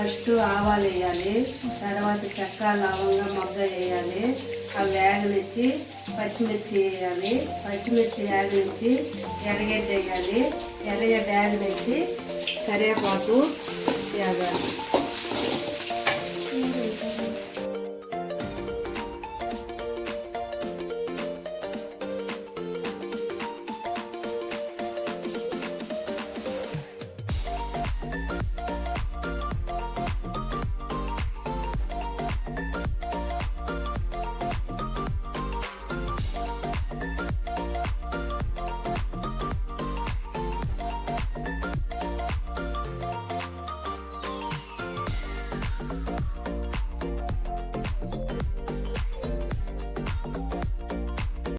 First ఆవాలు వేయాలి తర్వాత చెక్క లవంగా మొగ్గ వేయాలి. అవి వేగనిచ్చి పచ్చిమిర్చి వేయాలి. పచ్చిమిర్చి వేగనిచ్చి ఎర్రగడ్డ వేయాలి. ఎర్రగడ్డ వేగనిచ్చి కరివేపాకు